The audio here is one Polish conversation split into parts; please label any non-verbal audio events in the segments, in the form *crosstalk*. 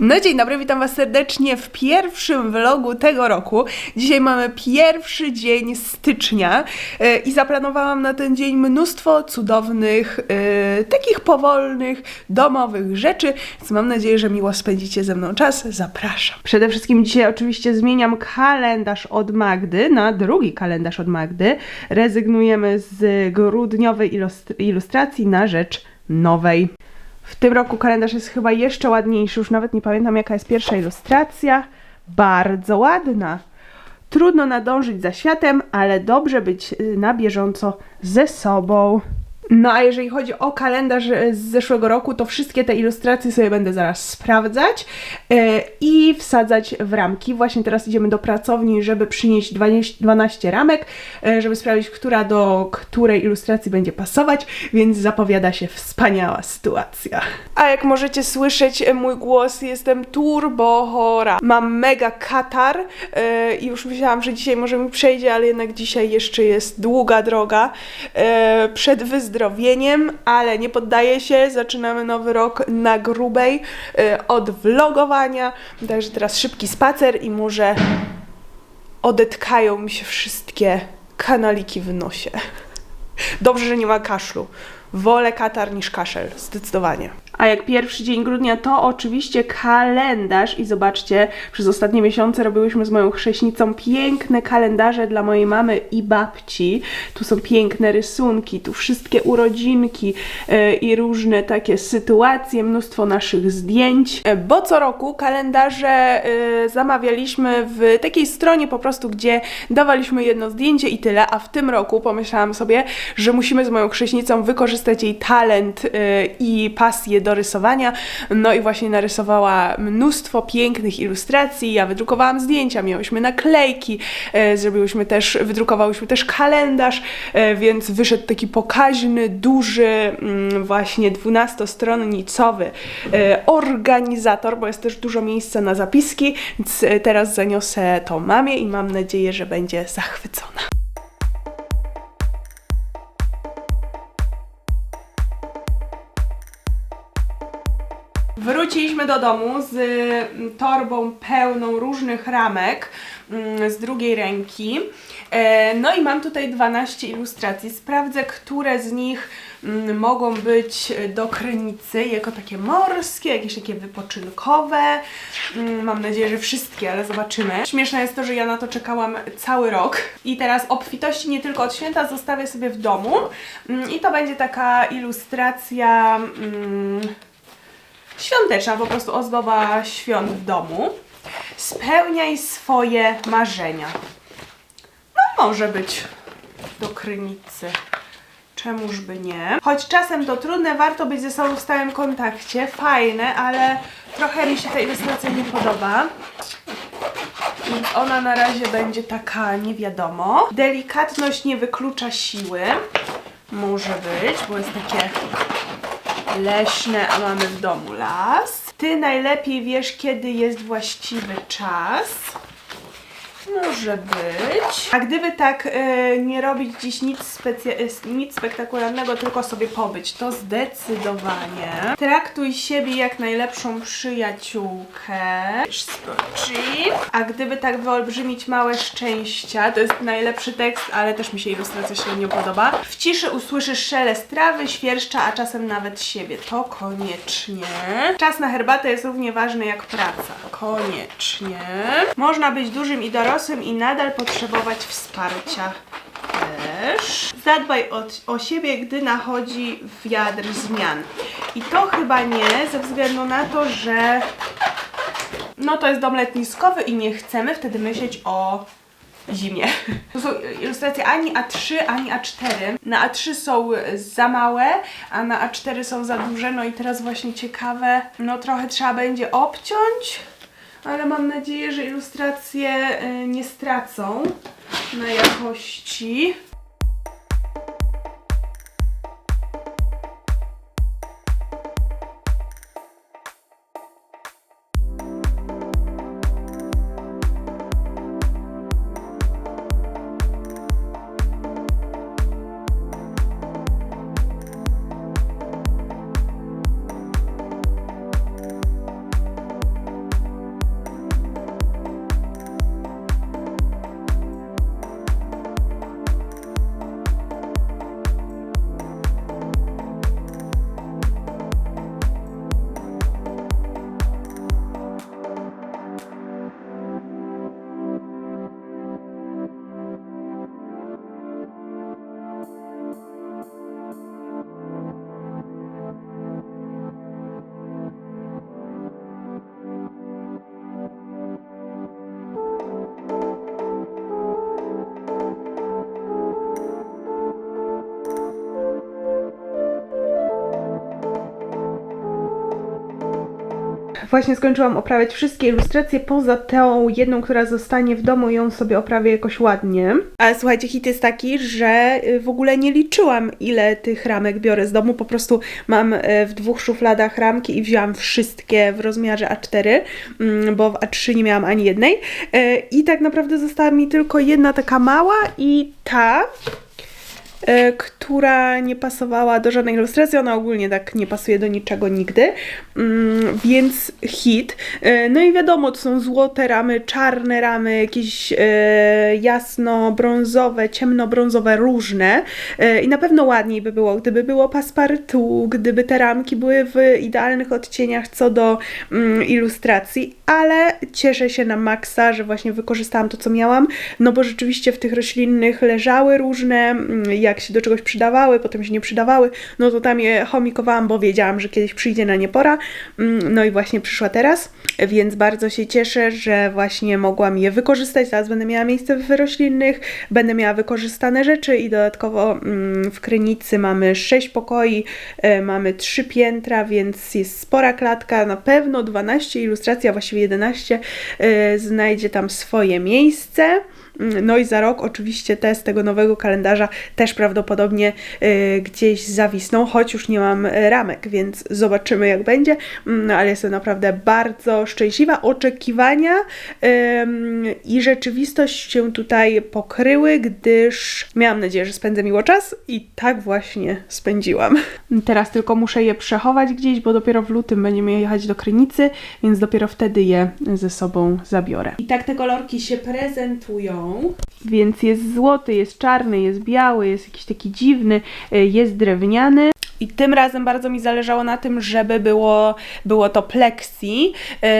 No dzień dobry, witam Was serdecznie w pierwszym vlogu tego roku. Dzisiaj mamy pierwszy dzień stycznia e, i zaplanowałam na ten dzień mnóstwo cudownych, e, takich powolnych, domowych rzeczy, więc mam nadzieję, że miło spędzicie ze mną czas. Zapraszam. Przede wszystkim dzisiaj oczywiście zmieniam kalendarz od Magdy na drugi kalendarz od Magdy. Rezygnujemy z grudniowej ilustr- ilustracji na rzecz nowej. W tym roku kalendarz jest chyba jeszcze ładniejszy, już nawet nie pamiętam jaka jest pierwsza ilustracja. Bardzo ładna. Trudno nadążyć za światem, ale dobrze być y, na bieżąco ze sobą. No a jeżeli chodzi o kalendarz y, z zeszłego roku, to wszystkie te ilustracje sobie będę zaraz sprawdzać yy, i wsadzać w ramki. Właśnie teraz idziemy do pracowni, żeby przynieść 12, 12 ramek, yy, żeby sprawdzić, która do której ilustracji będzie pasować, więc zapowiada się wspaniała sytuacja. A jak możecie słyszeć mój głos, jestem turbo chora. Mam mega katar yy, i już myślałam, że dzisiaj może mi przejdzie, ale jednak dzisiaj jeszcze jest długa droga yy, przed ale nie poddaję się. Zaczynamy nowy rok na grubej yy, od vlogowania. Także teraz szybki spacer i może odetkają mi się wszystkie kanaliki w nosie. Dobrze, że nie ma kaszlu. Wolę katar niż kaszel, zdecydowanie. A jak pierwszy dzień grudnia, to oczywiście kalendarz i zobaczcie, przez ostatnie miesiące robiłyśmy z moją chrześnicą piękne kalendarze dla mojej mamy i babci. Tu są piękne rysunki, tu wszystkie urodzinki e, i różne takie sytuacje, mnóstwo naszych zdjęć. E, bo co roku kalendarze e, zamawialiśmy w takiej stronie po prostu, gdzie dawaliśmy jedno zdjęcie i tyle, a w tym roku pomyślałam sobie, że musimy z moją chrześnicą wykorzystać jej talent e, i pasję do rysowania. No i właśnie narysowała mnóstwo pięknych ilustracji. Ja wydrukowałam zdjęcia, miałyśmy naklejki, e, zrobiłyśmy też, wydrukowałyśmy też kalendarz, e, więc wyszedł taki pokaźny, duży, mm, właśnie 12-stronnicowy e, organizator, bo jest też dużo miejsca na zapiski, więc teraz zaniosę to mamie i mam nadzieję, że będzie zachwycona. Wróciliśmy do domu z mm, torbą pełną różnych ramek mm, z drugiej ręki. E, No i mam tutaj 12 ilustracji. Sprawdzę, które z nich mm, mogą być do krynicy, jako takie morskie, jakieś takie wypoczynkowe. Mam nadzieję, że wszystkie, ale zobaczymy. Śmieszne jest to, że ja na to czekałam cały rok. I teraz obfitości nie tylko od święta zostawię sobie w domu. I to będzie taka ilustracja... świąteczna, po prostu ozdoba świąt w domu. Spełniaj swoje marzenia. No może być do krynicy. Czemuż by nie? Choć czasem to trudne, warto być ze sobą w stałym kontakcie. Fajne, ale trochę mi się ta ilustracja nie podoba. Więc ona na razie będzie taka nie wiadomo. Delikatność nie wyklucza siły. Może być, bo jest takie leśne, a mamy w domu las. Ty najlepiej wiesz, kiedy jest właściwy czas. Może być. A gdyby tak e, nie robić dziś nic, e, nic spektakularnego, tylko sobie pobyć, to zdecydowanie. Traktuj siebie jak najlepszą przyjaciółkę. A gdyby tak wyolbrzymić małe szczęścia, to jest najlepszy tekst, ale też mi się ilustracja średnio podoba. W ciszy usłyszysz szelest trawy, świerszcza, a czasem nawet siebie. To koniecznie. Czas na herbatę jest równie ważny jak praca. Koniecznie. Można być dużym i dorosłym i nadal potrzebować wsparcia. Też. Zadbaj o, o siebie, gdy nachodzi wiatr zmian. I to chyba nie, ze względu na to, że no to jest dom letniskowy i nie chcemy wtedy myśleć o zimie. *laughs* To są ilustracje ani A3, ani A4. Na A3 są za małe, a na A4 są za duże. No i teraz właśnie ciekawe, no trochę trzeba będzie obciąć, ale mam nadzieję, że ilustracje y, nie stracą na jakości. Właśnie skończyłam oprawiać wszystkie ilustracje, poza tą jedną, która zostanie w domu, ją sobie oprawię jakoś ładnie. Ale słuchajcie, hit jest taki, że y, w ogóle nie liczyłam, ile tych ramek biorę z domu. Po prostu mam y, w dwóch szufladach ramki i wzięłam wszystkie w rozmiarze A4, mm, bo w A3 nie miałam ani jednej. Y, I tak naprawdę została mi tylko jedna taka mała i ta, która nie pasowała do żadnej ilustracji. Ona ogólnie tak nie pasuje do niczego nigdy, mm, więc hit. E, No i wiadomo, to są złote ramy, czarne ramy, jakieś e, jasno-brązowe, ciemno-brązowe, różne. E, I na pewno ładniej by było, gdyby było passepartout, gdyby te ramki były w idealnych odcieniach co do mm, ilustracji, ale cieszę się na maksa, że właśnie wykorzystałam to, co miałam, no bo rzeczywiście w tych roślinnych leżały różne, mm, jak się do czegoś przydawały, potem się nie przydawały, no to tam je chomikowałam, bo wiedziałam, że kiedyś przyjdzie na nie pora, Mm, no i właśnie przyszła teraz, więc bardzo się cieszę, że właśnie mogłam je wykorzystać, teraz będę miała miejsce w roślinnych, będę miała wykorzystane rzeczy i dodatkowo mm, w Krynicy mamy 6 pokoi, e, mamy 3 piętra, więc jest spora klatka, na pewno 12 ilustracji, a właściwie 11 e, znajdzie tam swoje miejsce. No i za rok oczywiście te z tego nowego kalendarza też prawdopodobnie y, gdzieś zawisną, choć już nie mam y, ramek, więc zobaczymy jak będzie. Mm, No ale jestem naprawdę bardzo szczęśliwa. Oczekiwania i rzeczywistość się tutaj pokryły, gdyż miałam nadzieję, że spędzę miło czas i tak właśnie spędziłam. Teraz tylko muszę je przechować gdzieś, bo dopiero w lutym będziemy jechać do Krynicy, więc dopiero wtedy je ze sobą zabiorę. I tak te kolorki się prezentują. Więc jest złoty, jest czarny, jest biały, jest jakiś taki dziwny, y, jest drewniany. I tym razem bardzo mi zależało na tym, żeby było, było to plexi,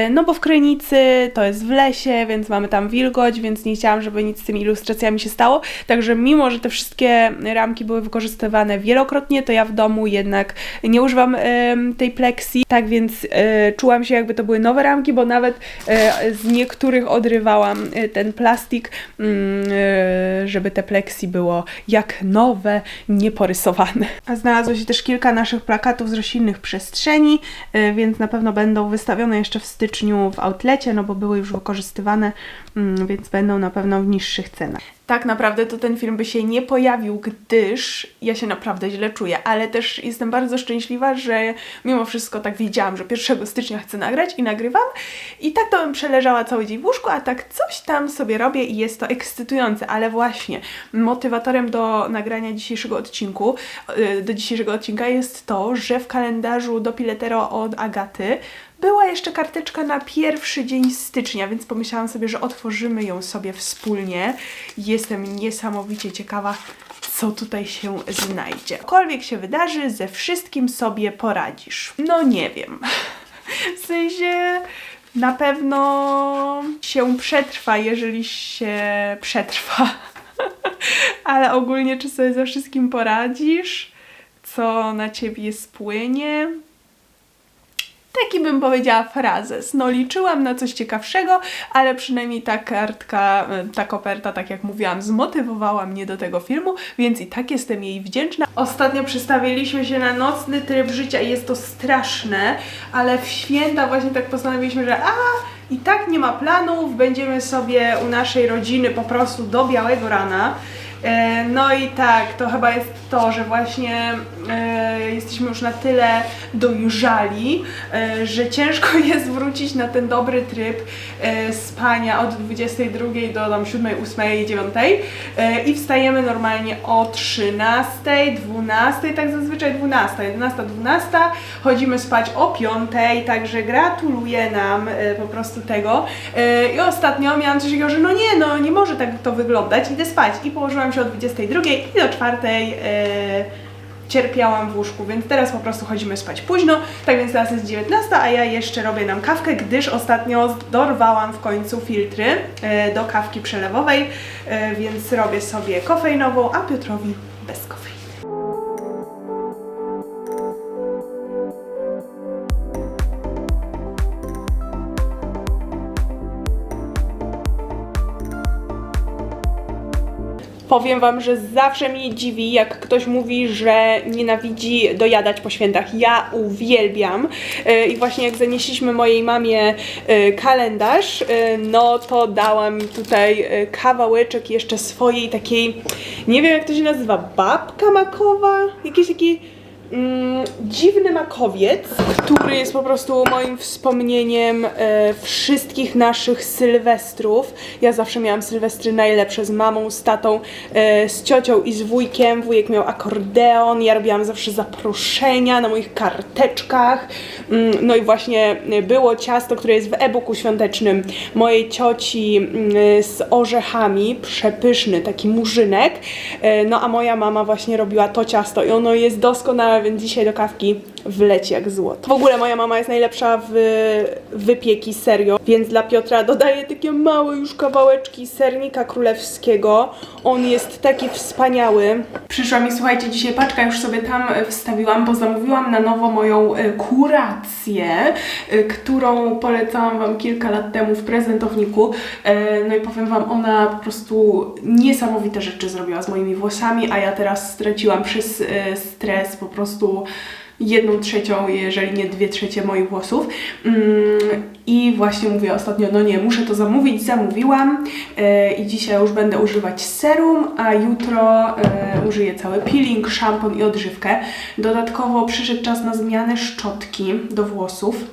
y, no bo w Krynicy to jest w lesie, więc mamy tam wilgoć, więc nie chciałam, żeby nic z tymi ilustracjami się stało. Także mimo, że te wszystkie ramki były wykorzystywane wielokrotnie, to ja w domu jednak nie używam em, tej plexi. Tak więc e, czułam się jakby to były nowe ramki, bo nawet e, z niektórych odrywałam e, ten plastik, mm, e, żeby te plexi było jak nowe, nieporysowane. A znalazło się też kilka naszych plakatów z roślinnych przestrzeni, e, więc na pewno będą wystawione jeszcze w styczniu w outlecie, no bo były już wykorzystywane, mm, więc będą na pewno w niższych cenach. Tak naprawdę to ten film by się nie pojawił, gdyż ja się naprawdę źle czuję, ale też jestem bardzo szczęśliwa, że mimo wszystko tak wiedziałam, że 1 stycznia chcę nagrać i nagrywam. I tak to bym przeleżała cały dzień w łóżku, a tak coś tam sobie robię i jest to ekscytujące, ale właśnie motywatorem do nagrania dzisiejszego odcinku, yy, do dzisiejszego odcinka jest to, że w kalendarzu do Piletero od Agaty była jeszcze karteczka na pierwszy dzień stycznia, więc pomyślałam sobie, że otworzymy ją sobie wspólnie. Jestem niesamowicie ciekawa, co tutaj się znajdzie. Cokolwiek się wydarzy, ze wszystkim sobie poradzisz. No nie wiem. W sensie na pewno się przetrwa, jeżeli się przetrwa. Ale ogólnie, czy sobie ze wszystkim poradzisz? Co na ciebie spłynie? Taki bym powiedziała frazes. No liczyłam na coś ciekawszego, ale przynajmniej ta kartka, e, ta koperta, tak jak mówiłam, zmotywowała mnie do tego filmu, więc i tak jestem jej wdzięczna. Ostatnio przystawiliśmy się na nocny tryb życia i jest to straszne, ale w święta właśnie tak postanowiliśmy, że a i tak nie ma planów, będziemy sobie u naszej rodziny po prostu do białego rana. E, No i tak, to chyba jest to, że właśnie e, jesteśmy już na tyle dojrzali, e, że ciężko *laughs* jest wrócić na ten dobry tryb spania od 22 do tam 7, 8, 9 e, i wstajemy normalnie o 13, 12, tak zazwyczaj 12, 11, 12, chodzimy spać o 5, także gratuluję nam po prostu tego. I ostatnio miałam coś takiego, że no nie, no nie może tak to wyglądać, idę spać i położyłam się o 22 i do 4 e, cierpiałam w łóżku, więc teraz po prostu chodzimy spać późno, tak więc teraz jest 19, a ja jeszcze robię nam kawkę, gdyż ostatnio dorwałam w końcu filtry e, do kawki przelewowej, e, więc robię sobie kofeinową, a Piotrowi bez kofeiny. Powiem Wam, że zawsze mnie dziwi, jak ktoś mówi, że nienawidzi dojadać po świętach. Ja uwielbiam. E, I właśnie jak zanieśliśmy mojej mamie e, kalendarz, e, no to dałam tutaj kawałeczek jeszcze swojej takiej, nie wiem jak to się nazywa, babka makowa? Jakiś taki mm, dziwny makowiec, który jest po prostu moim wspomnieniem e, wszystkich naszych sylwestrów. Ja zawsze miałam sylwestry najlepsze z mamą, z tatą, e, z ciocią i z wujkiem. Wujek miał akordeon, ja robiłam zawsze zaproszenia na moich karteczkach. Mm, no i właśnie e, było ciasto, które jest w e-booku świątecznym mojej cioci mm, z orzechami, przepyszny, taki murzynek. E, No a moja mama właśnie robiła to ciasto i ono jest doskonałe, więc dzisiaj do kawki wleci jak złoto. W ogóle moja mama jest najlepsza w wypieki, serio, więc dla Piotra dodaję takie małe już kawałeczki sernika królewskiego. On jest taki wspaniały. Przyszła mi, słuchajcie, dzisiaj paczka, już sobie tam wstawiłam, bo zamówiłam na nowo moją e, kurację, e, którą polecałam Wam kilka lat temu w prezentowniku. E, No i powiem Wam, ona po prostu niesamowite rzeczy zrobiła z moimi włosami, a ja teraz straciłam przez stres po prostu jedną trzecią, jeżeli nie dwie trzecie moich włosów. Mm, I właśnie mówię ostatnio, no nie, muszę to zamówić, zamówiłam e, i dzisiaj już będę używać serum, a jutro e, użyję cały peeling, szampon i odżywkę. Dodatkowo przyszedł czas na zmianę szczotki do włosów.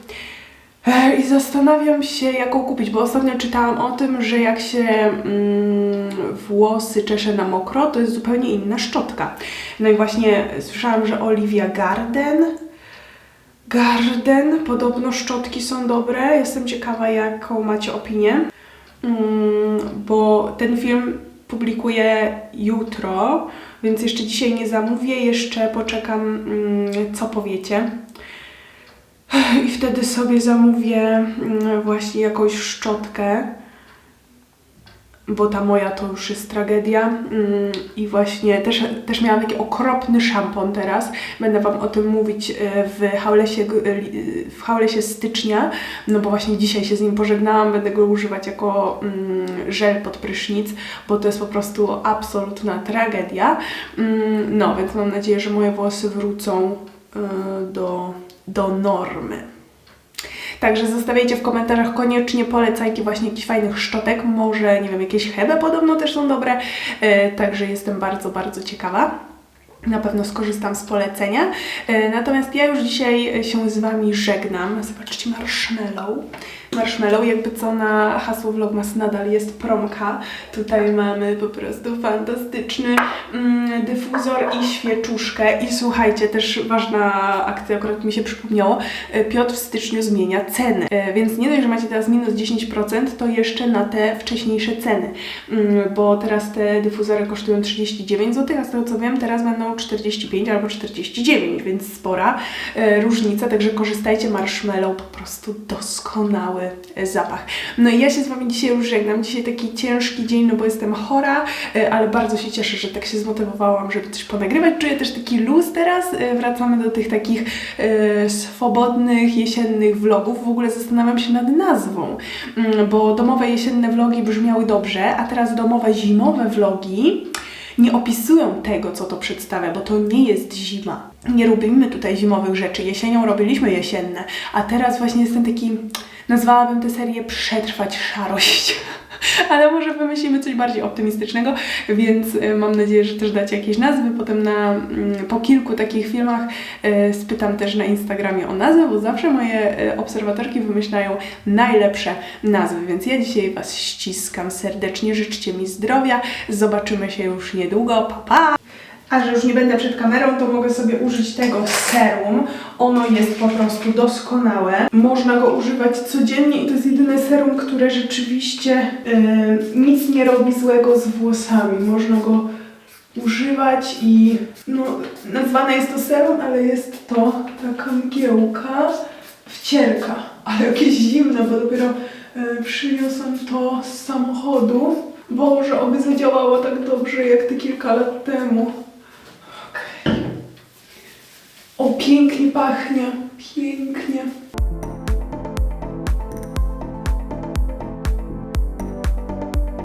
I zastanawiam się, jaką kupić, bo ostatnio czytałam o tym, że jak się mm, włosy czesze na mokro, to jest zupełnie inna szczotka. No i właśnie słyszałam, że Olivia Garden. Garden, podobno szczotki są dobre. Jestem ciekawa, jaką macie opinię, mm, bo ten film publikuję jutro, więc jeszcze dzisiaj nie zamówię, jeszcze poczekam, mm, co powiecie. I wtedy sobie zamówię mm, właśnie jakąś szczotkę, bo ta moja to już jest tragedia. Mm, I właśnie też, też miałam taki okropny szampon teraz. Będę Wam o tym mówić e, w haulesie, e, li- w haulesie stycznia, no bo właśnie dzisiaj się z nim pożegnałam. Będę go używać jako mm, żel pod prysznic, bo to jest po prostu absolutna tragedia. No, więc mam nadzieję, że moje włosy wrócą e, do, do normy. Także zostawiajcie w komentarzach koniecznie polecajki właśnie jakichś fajnych szczotek, może nie wiem, jakieś hebe podobno też są dobre, e, także jestem bardzo, bardzo ciekawa. Na pewno skorzystam z polecenia. E, Natomiast ja już dzisiaj się z Wami żegnam. Zobaczcie, marshmallow. Marshmallow, jakby co na hasło Vlogmas nadal jest promka. Tutaj mamy po prostu fantastyczny mm, dyfuzor i świeczuszkę. I słuchajcie, też ważna akcja, akurat mi się przypomniało. E, Piotr w styczniu zmienia ceny, E, więc nie dość, że macie teraz minus 10%, to jeszcze na te wcześniejsze ceny, Mm, bo teraz te dyfuzory kosztują 39 zł, a z tego co wiem, teraz będą 45 albo 49, więc spora e, różnica, także korzystajcie, marshmallow po prostu doskonały e, zapach. No i ja się z Wami dzisiaj już żegnam, dzisiaj taki ciężki dzień, no bo jestem chora, e, ale bardzo się cieszę, że tak się zmotywowałam, żeby coś ponagrywać, czuję też taki luz teraz, wracamy do tych takich swobodnych, jesiennych vlogów, w ogóle zastanawiam się nad nazwą, mm, bo domowe jesienne vlogi brzmiały dobrze, a teraz domowe zimowe vlogi nie opisują tego, co to przedstawia, bo to nie jest zima. Nie robimy tutaj zimowych rzeczy. Jesienią robiliśmy jesienne, a teraz właśnie jestem taki, nazwałabym tę serię Przetrwać szarość. *laughs* Ale może wymyślimy coś bardziej optymistycznego, więc y, mam nadzieję, że też dacie jakieś nazwy. Potem na, mm, po kilku takich filmach y, spytam też na Instagramie o nazwę, bo zawsze moje y, obserwatorki wymyślają najlepsze nazwy. Więc ja dzisiaj Was ściskam serdecznie, życzcie mi zdrowia. Zobaczymy się już niedługo. Pa, pa! A że już nie będę przed kamerą, to mogę sobie użyć tego serum. Ono jest po prostu doskonałe. Można go używać codziennie i to jest jedyne serum, które rzeczywiście yy, nic nie robi złego z włosami. Można go używać i no, nazwane jest to serum, ale jest to taka mgiełka wcierka, ale jakieś zimne, bo dopiero yy, przyniosłam to z samochodu. Boże, oby zadziałało tak dobrze jak te kilka lat temu. O, pięknie pachnie. Pięknie.